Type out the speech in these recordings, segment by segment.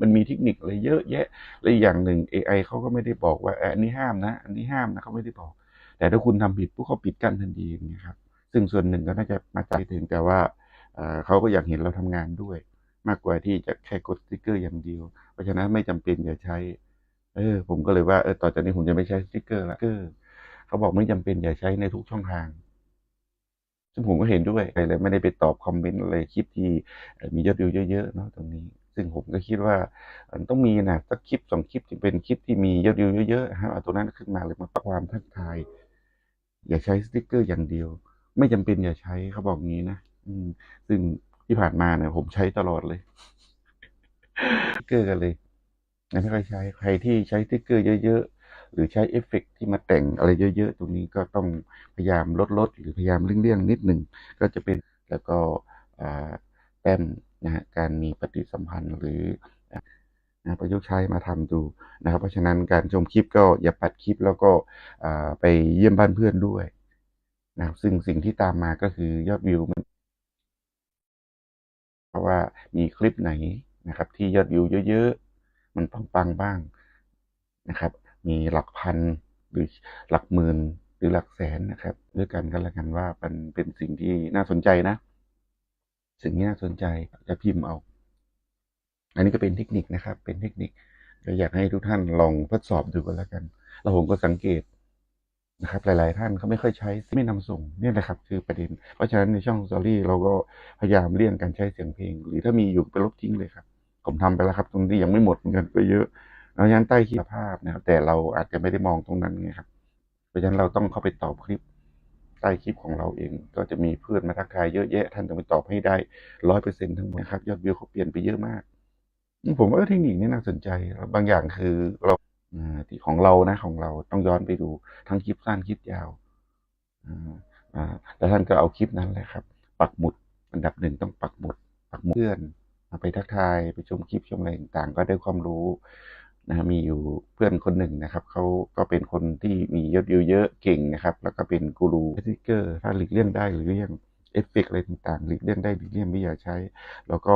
มันมีเทคนิคอะไรเยอะแยะและอย่างหนึ่ง AI เขาก็ไม่ได้บอกว่าอันนี้ห้ามนะ อันนี้ห้ามนะเขาไม่ได้บอก แต่ถ้าคุณทำผิดพวกเขาปิดกั้นทันทีอย่างเงี้ยครับ ซึ่งส่วนหนึ่งก็น่าจะมาจากถึงแต่ว่าเขาก็อยากเห็นเราทำงานด้วย มากกว่าที่จะแค่กดสติ๊กเกอร์อย่างเดียว เพราะฉะนั้นไม่จำเป็นอย่าใช้ เออ ผมก็เลยว่าเออต่อจากนี้ผมจะไม่ใช้สติ๊กเกอร์ละกเกอร์เขาบอกไม่จำเป็นอย่าใช้ในทุกช่องทางซึ่งผมก็เห็นด้วยเลยไม่ได้ไปตอบคอมเมนต์อะไรคลิปที่มียอดวิวเยอะๆเนาะตรงนี้ ซึ่งผมก็คิดว่าต้องมีนะสักคลิปสองคลิปที่เป็นคลิปที่มียอดวิวเยอะๆฮะเอาตัวนั้นขึ้นมาเลยมาปักความทักทาย อย่าใช้สติ๊กเกอร์อย่างเดียว ไม่จำเป็นอย่าใช้เขาบอกงี้นะอืมซึ่งที่ผ่านมาเนี่ยผมใช้ตลอดเลยสติ๊กเกอร์กันเลยนะไม่ค่อยใช้ใครที่ใช้สติ๊กเกอร์เยอะๆหรือใช้เอฟเฟกต์ที่มาแต่งอะไรเยอะๆตรงนี้ก็ต้องพยายามลดลดหรือพยายามเลี่ยงๆนิดหนึ่งก็จะเป็นแล้วก็อ่าแต้ม นะฮะการมีปฏิสัมพันธ์หรือนะประยุกต์ใช้มาทำดูนะครับ เพราะฉะนั้นการชมคลิปก็อย่าปัดคลิปแล้วก็ไปเยี่ยมบ้านเพื่อนด้วยนะครับซึ่งสิ่งที่ตามมาก็คือยอดวิวมันเพราะว่ามีคลิปไหนนะครับ ที่ยอดวิวเยอะๆ มันปังๆบ้างนะครับ มีหลักพันหรือหลักหมื่นหรือหลักแสนนะครับ ด้วยกันก็แล้วกันว่ามันเป็นสิ่งที่น่าสนใจนะ สิ่งที่น่าสนใจจะพิมพ์เอา อันนี้ก็เป็นเทคนิคนะครับ เป็นเทคนิคก็อยากให้ทุกท่านลองทดสอบดูกันแล้วกันแล้วผมก็สังเกตนะครับ หลาย ๆ ท่านเขาไม่ค่อยใช้ไม่นำส่งเนี่ยแหละครับ คือประเด็น เพราะฉะนั้นในช่องสตอรี่เราก็พยายามเลี่ยงการใช้เสียงเพลง หรือถ้ามีอยู่ไปลบทิ้งเลยครับ ผมทำไปแล้วครับ ตรงนี้ยังไม่หมดเหมือนกันก็เยอะเพราะฉะนั้นใต้คลิปภาพนะครับแต่เราอาจจะไม่ได้มองตรงนั้นไงครับ เพราะฉะนั้นเราต้องเข้าไปตอบคลิป ใต้คลิปของเราเองก็จะมีเพื่อนมาทักทายเยอะแยะ ท่านต้องไปตอบให้ได้ร้อยเปอร์เซ็นต์ทั้งหมดนะครับยอดวิวเขาเปลี่ยนไปเยอะมาก ผมว่าเทคนิคนี้น่าสนใจแล้วบางอย่างคือเราที่ของเรานะของเราต้องย้อนไปดูทั้งคลิปสั้นคลิปยาวอ่าอ่าแล้วท่านก็เอาคลิปนั้นแหละครับ ปักหมุดอันดับหนึ่งต้องปักหมุดปักหมุดเพื่อนเอาไปทักทายไปชมคลิปชมอะไรต่างๆ ก็ได้ความรู้ นะมีอยู่เพื่อนคนหนึ่งนะครับเขาก็เป็นคนที่มียอดวิวเยอะเก่งนะครับ แล้วก็เป็นกูรูสติกเกอร์ ถ้าหลีกเลี่ยงได้หรือเลี่ยงเอฟเฟกต์อะไรต่างๆหลีกเลี่ยงได้หลีกเลี่ยงไม่อยากใช้ แล้วก็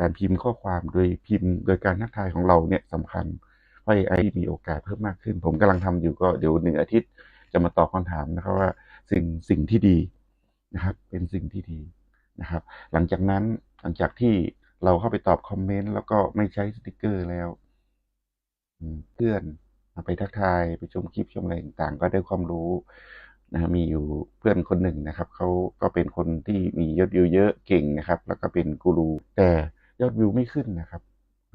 การพิมพ์ข้อความโดยพิมพ์ โดยการทักทายของเราเนี่ยสำคัญเพราะ AI มีโอกาสเพิ่มมากขึ้น ผมกำลังทำอยู่ก็เดี๋ยวหนึ่งอาทิตย์จะมาตอบคำถามนะครับว่าสิ่งสิ่งที่ดีนะครับ เป็นสิ่งที่ดีนะครับ หลังจากนั้นหลังจากที่เราเข้าไปตอบคอมเมนต์แล้วก็ไม่ใช้สติกเกอร์แล้ว เพื่อนเอาไปทักทายไปชมคลิปชมอะไรต่างๆ ก็ได้ความรู้นะฮะมีอยู่เพื่อนคนหนึ่งนะครับเขาก็เป็นคนที่มียอดวิวเยอะเก่งนะครับ แล้วก็เป็นกูรูแต่ยอดวิวไม่ขึ้นนะครับ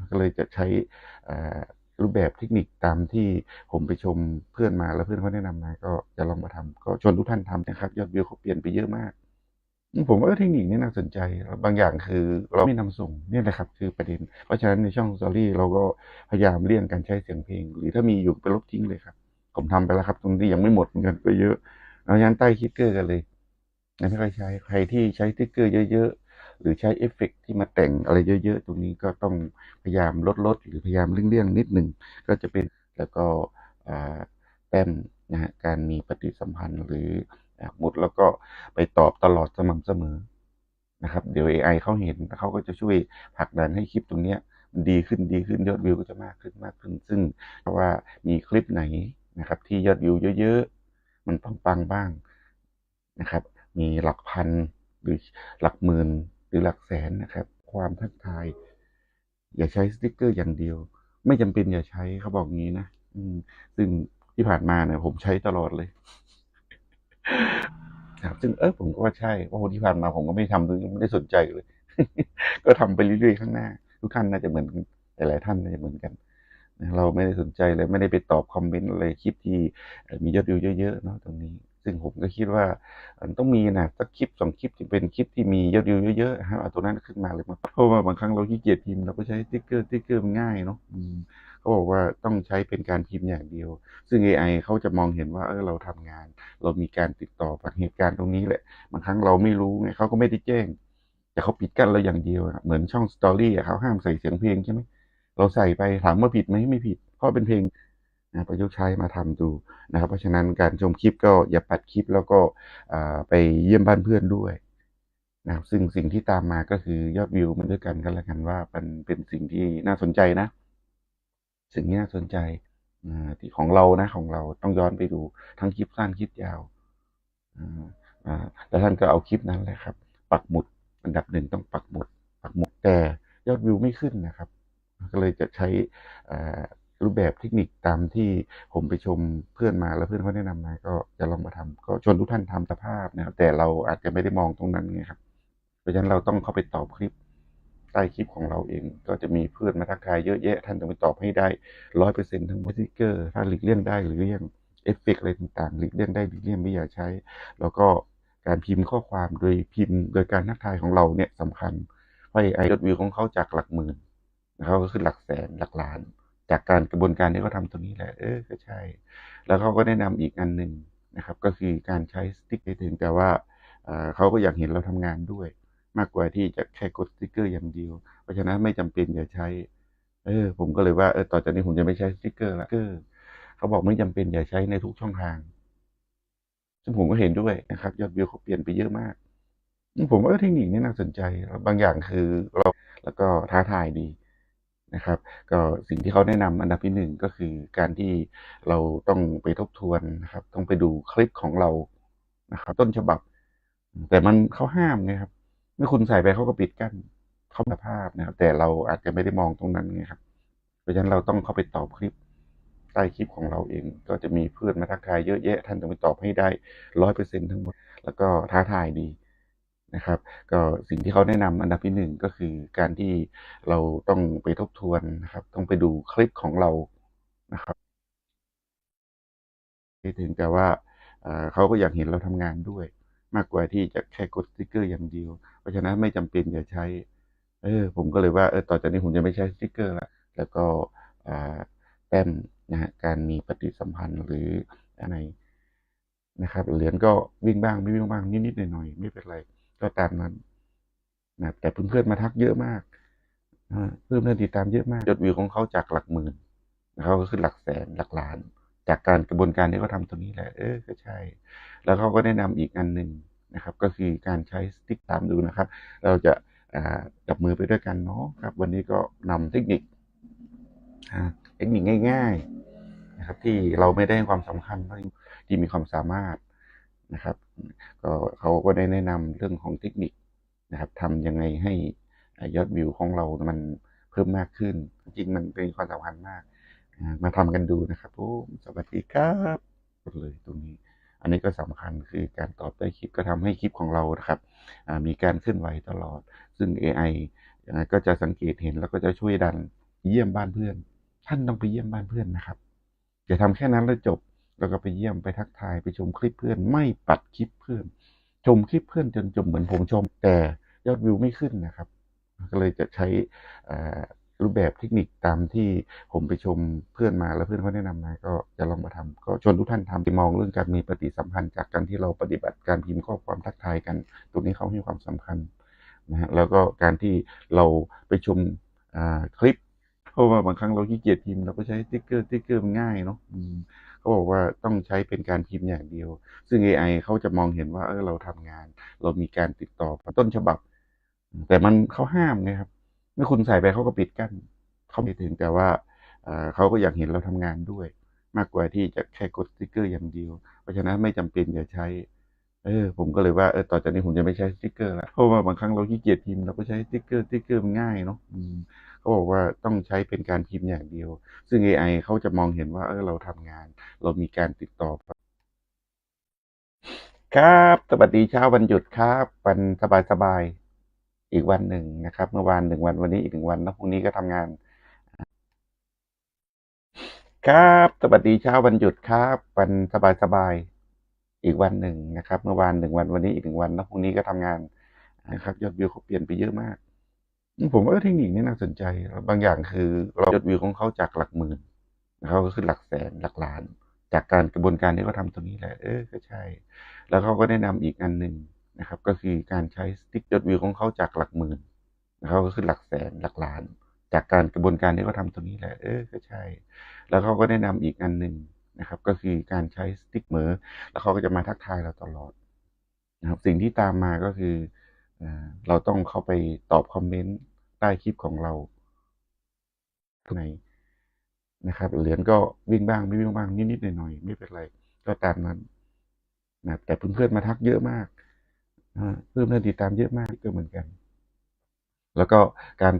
ก็เลยจะใช้รูปแบบเทคนิคตามที่ผมไปชมเพื่อนมาแล้วเพื่อนเขาแนะนำมาก็จะลองมาทำก็ชวนทุกท่านทำนะครับ ยอดวิวเขาเปลี่ยนไปเยอะมาก ผมว่าเทคนิคนี้น่าสนใจแล้วบางอย่างคือเราไม่นำส่งเนี่ยแหละครับ คือประเด็น เพราะฉะนั้นในช่องสตอรี่เราก็พยายามเลี่ยงการใช้เสียงเพลง หรือถ้ามีอยู่ไปลบทิ้งเลยครับ ผมทำไปแล้วครับ ตรงนี้ยังไม่หมดเหมือนกันก็เยอะเราะฉะนั้นใต้คลิปเกอร์กันเลยไม่ค่อยใช้ใครที่ใช้ติ๊กเกอร์เยอะๆ หรือใช้เอฟเฟกที่มาแต่งอะไรเยอะ ๆ ตรงนี้ก็ต้องพยายามลดลดหรือพยายามเลี่ยงๆนิดหนึ่งก็จะเป็นแล้วก็แต้มนะฮะการมีปฏิสัมพันธ์หรือ หมุดแล้วก็ไปตอบตลอดสม่ำเสมอนะครับ เดี๋ยว AI เขาเห็นแล้วเขาก็จะช่วยผลักดันให้คลิปตรงนี้มันดีขึ้นดีขึ้นยอดวิวก็จะมากขึ้นมากขึ้น ซึ่งเพราะว่ามีคลิปไหนนะครับ ที่ยอดวิวเยอะๆ มันปังๆบ้างนะครับ มีหลักพันหรือหลักหมื่นหรือหลักแสนนะครับ ความทักทาย อย่าใช้สติกเกอร์อย่างเดียว ไม่จำเป็นอย่าใช้เขาบอกงี้นะอืซึ่งที่ผ่านมาเนี่ยผมใช้ตลอดเลย ครับซึ่งเออผมก็ว่าใช่เพราะที่ผ่านมาผมก็ไม่ทำตรงนี้ไม่ได้สนใจเลย ก็ทำไปเรื่อยๆข้างหน้า ทุกท่านน่าจะเหมือนกันหลายๆท่านน่าจะเหมือนกันเราไม่ได้สนใจเลยไม่ได้ไปตอบคอมเมนต์อะไรคลิปที่มียอดวิวเยอะๆเนาะตรงนี้ ซึ่งผมก็คิดว่าต้องมีนะสักคลิปสองคลิปที่เป็นคลิปที่มียอดวิวเยอะๆฮะเอาตัวนั้นขึ้นมาเลยมาเพราะว่าบางครั้งเราขี้เกียจพิมพ์เราก็ใช้ติ๊กเกอร์ติ๊กเกอร์มันง่ายเนาะเขาบอกว่าต้องใช้เป็นการพิมพ์อย่างเดียว ซึ่ง AI เขาจะมองเห็นว่าเออเราทำงาน เรามีการติดต่อจากเหตุการณ์ตรงนี้แหละบางครั้งเราไม่รู้ไงเขาก็ไม่ได้แจ้ง แต่เขาปิดกั้นเราอย่างเดียวเหมือนช่องสตอรี่เขาห้ามใส่เสียงเพลงใช่ไหมเราใส่ไปถามว่าผิดไหมไม่ผิดเพราะเป็นเพลง นะประยุกต์ใช้มาทำดูนะครับ เพราะฉะนั้นการชมคลิปก็อย่าปัดคลิปแล้วก็ไปเยี่ยมบ้านเพื่อนด้วยนะครับซึ่งสิ่งที่ตามมาก็คือยอดวิวมันด้วยกันก็แล้วกันว่ามันเป็นสิ่งที่น่าสนใจนะ สิ่งที่น่าสนใจอที่ของเรานะของเราต้องย้อนไปดูทั้งคลิปสั้นคลิปยาวอ่าอ่ท่านก็เอาคลิปนั้นแหละครับ ปักหมุดอันดับหนึ่งต้องปักหมุด ปักหมุดแต่ยอดวิวไม่ขึ้นนะครับ ก็เลยจะใช้อ่า รูปแบบเทคนิคตามที่ผมไปชมเพื่อนมาแล้วเพื่อนเขาแนะนำมา ก็จะลองมาทำก็ชวนทุกท่านทำสภาพนะครับ แต่เราอาจจะไม่ได้มองตรงนั้นไงครับเพราะฉะนั้นเราต้องเข้าไปตอบคลิปใต้คลิปของเราเอง ก็จะมีเพื่อนมาทักทายเยอะแยะ ท่านต้องไปตอบให้ได้ร้อยเปอร์เซ็นต์ทั้งสติกเกอร์ ถ้าหลีกเลี่ยงได้หรือเลี่ยงเอฟเฟกอะไรต่างๆหลีกเลี่ยงได้หลีกเลี่ยงไม่อยากใช้ แล้วก็การพิมพ์ข้อความโดยพิมพ์ โดยการทักทายของเราเนี่ยสำคัญเพราะไอยอดวิวของเขาจากหลักหมื่นเขาก็ขึ้นหลักแสนหลักล้าน จากการกระบวนการที่เขาทำตรงนี้แหละ เออ ก็ใช่ แล้วเขาก็แนะนำอีกอันหนึ่งนะครับ ก็คือการใช้สติ๊กให้ถึงแต่ว่าเขาก็อยากเห็นเราทำงานด้วย มากกว่าที่จะแค่กดสติ๊กเกอร์อย่างเดียว เพราะฉะนั้นไม่จำเป็นอย่าใช้ เออ ผมก็เลยว่า เออ ต่อจากนี้ผมจะไม่ใช้สติ๊กเกอร์ละเขาบอกไม่จำเป็นอย่าใช้ในทุกช่องทาง ซึ่งผมก็เห็นด้วยนะครับ ยอดวิวเขาเปลี่ยนไปเยอะมาก ผมว่าเทคนิคนี้น่าสนใจ บางอย่างคือเรา แล้วก็ท้าทายดี นะครับ ก็สิ่งที่เขาแนะนำอันดับที่หนึ่งก็คือการที่เราต้องไปทบทวนนะครับ ต้องไปดูคลิปของเรานะครับ ต้นฉบับ แต่มันเขาห้ามไงครับเมื่อคุณใส่ไปเขาก็ปิดกั้นเขาภาพนะครับ แต่เราอาจจะไม่ได้มองตรงนั้นไงครับเพราะฉะนั้นเราต้องเข้าไปตอบคลิปใต้คลิปของเราเอง ก็จะมีเพื่อนมาทักทายเยอะแยะ ท่านต้องไปตอบให้ได้ร้อยเปอร์เซ็นทั้งหมด แล้วก็ท้าทายดี นะครับ ก็สิ่งที่เขาแนะนำอันดับที่หนึ่งก็คือการที่เราต้องไปทบทวนนะครับ ต้องไปดูคลิปของเรานะครับถึงแต่ว่าเขาก็อยากเห็นเราทำงานด้วย มากกว่าที่จะแค่กดสติ๊กเกอร์อย่างเดียว เพราะฉะนั้นไม่จำเป็นอย่าใช้ เออ ผมก็เลยว่าเออต่อจากนี้ผมจะไม่ใช้สติ๊กเกอร์ละแล้วก็แต้มนะฮะการมีปฏิสัมพันธ์หรืออะไรนะครับเหรียญก็วิ่งบ้างไม่วิ่งบ้างนิดๆหน่อยๆไม่เป็นไร ก็ตามนั้นนะแต่เพื่อนๆมาทักเยอะมากเพื่อนเพื่อนติดตามเยอะมากยอดวิวของเขาจากหลักหมื่นเขาก็ขึ้นหลักแสนหลักล้าน จากการกระบวนการที่เขาทำตรงนี้แหละ เออก็ใช่ แล้วเขาก็แนะนำอีกอันหนึ่งนะครับ ก็คือการใช้สติ๊กตามดูนะครับ เราจะจับมือไปด้วยกันเนาะครับ วันนี้ก็นำเทคนิคเทคนิคง่าย ๆ นะครับ ที่เราไม่ได้ความสำคัญที่มีความสามารถนะครับ ก็เขาก็ได้แนะนำเรื่องของเทคนิคนะครับทำยังไงให้ยอดวิวของเรามันเพิ่มมากขึ้น จริงมันเป็นความสำคัญมาก มาทำกันดูนะครับโอ้สวัสดีครับเลยตรงนี้ อันนี้ก็สำคัญคือการตอบใต้คลิปก็ทำให้คลิปของเรานะครับมีการเคลื่อนไหวตลอด ซึ่ง AI ก็จะสังเกตเห็นแล้วก็จะช่วยดันเยี่ยมบ้านเพื่อน ท่านต้องไปเยี่ยมบ้านเพื่อนนะครับอย่าทำแค่นั้นแล้วจบ แล้วก็ไปเยี่ยมไปทักทายไปชมคลิปเพื่อน ไม่ปัดคลิปเพื่อน ชมคลิปเพื่อนจนจมเหมือนผมชม แต่ยอดวิวไม่ขึ้นนะครับ ก็เลยจะใช้รูปแบบเทคนิคตามที่ผมไปชมเพื่อนมาแล้วเพื่อนเขาแนะนำมาก็จะลองมาทำก็ชวนทุกท่านทำไปมองเรื่องการมีปฏิสัมพันธ์จากการที่เราปฏิบัติการพิมพ์ข้อความทักทายกัน ตรงนี้เขาให้ความสำคัญนะฮะแล้วก็การที่เราไปชมคลิป เพราะว่าบางครั้งเราขี้เกียจพิมพ์เราก็ใช้ติ๊กเกอร์ติ๊กเกอร์มันง่ายเนาะ เขาบอกว่าต้องใช้เป็นการพิมพ์อย่างเดียว ซึ่ง AI เขาจะมองเห็นว่าเออเราทำงาน เรามีการติดต่อต้นฉบับ แต่มันเขาห้ามไงครับเมื่อคุณใส่ไปเขาก็ปิดกั้นเขาไม่ถึงแต่ว่าเขาก็อยากเห็นเราทำงานด้วย มากกว่าที่จะแค่กดสติ๊กเกอร์อย่างเดียว เพราะฉะนั้นไม่จำเป็นอย่าใช้ เออผมก็เลยว่าเออต่อจากนี้ผมจะไม่ใช้สติ๊กเกอร์ละเพราะว่าบางครั้งเราขี้เกียจพิมพ์เราก็ใช้สติ๊กเกอร์สติ๊กเกอร์มันง่ายเนาะเขาบอกว่าต้องใช้เป็นการพิมพ์อย่างเดียว ซึ่ง AI เขาจะมองเห็นว่าเออเราทำงาน เรามีการติดต่อ ครับ สวัสดีเช้าวันหยุดครับวันสบายสบายอีกวันหนึ่งนะครับ เมื่อวานหนึ่งวันวันนี้อีกหนึ่งวันแล้วพรุ่งนี้ก็ทำงาน ครับ สวัสดีเช้าวันหยุดครับวันสบายสบาย อีกวันหนึ่งนะครับ เมื่อวานหนึ่งวันวันนี้อีกหนึ่งวันแล้วพรุ่งนี้ก็ทำงานนะครับ ยอดวิวเขาเปลี่ยนไปเยอะมาก ผมว่าเทคนิคนี้น่าสนใจ บางอย่างคือเรายอดวิวของเขาจากหลักหมื่นเขาก็ขึ้นหลักแสนหลักล้าน จากการกระบวนการที่เขาทาตรงนี้แหละ เออก็ใช่ แล้วเขาก็แนะนำอีกอันหนึ่งนะครับ ก็คือการใช้สติ๊กยอดวิวของเขาจากหลักหมื่นเขาก็ขึ้นหลักแสนหลักล้าน จากการกระบวนการที่เขาทาตรงนี้แหละ เออก็ใช่ แล้วเขาก็แนะนำอีกอันหนึ่ง นะครับ ก็คือการใช้สติ๊กเมอแล้วเขาก็จะมาทักทายเราตลอดนะครับสิ่งที่ตามมาก็คือเราต้องเข้าไปตอบคอมเมนต์ใต้คลิปของเราไหนนะครับเหรียญก็วิ่งบ้างไม่วิ่งบ้างนิดๆหน่อยๆไม่เป็นไร ก็ตามนั้นนะแต่เพื่อนๆมาทักเยอะมากอ่าเพื่อนๆติดตามเยอะมากก็เหมือนกัน แล้วก็การ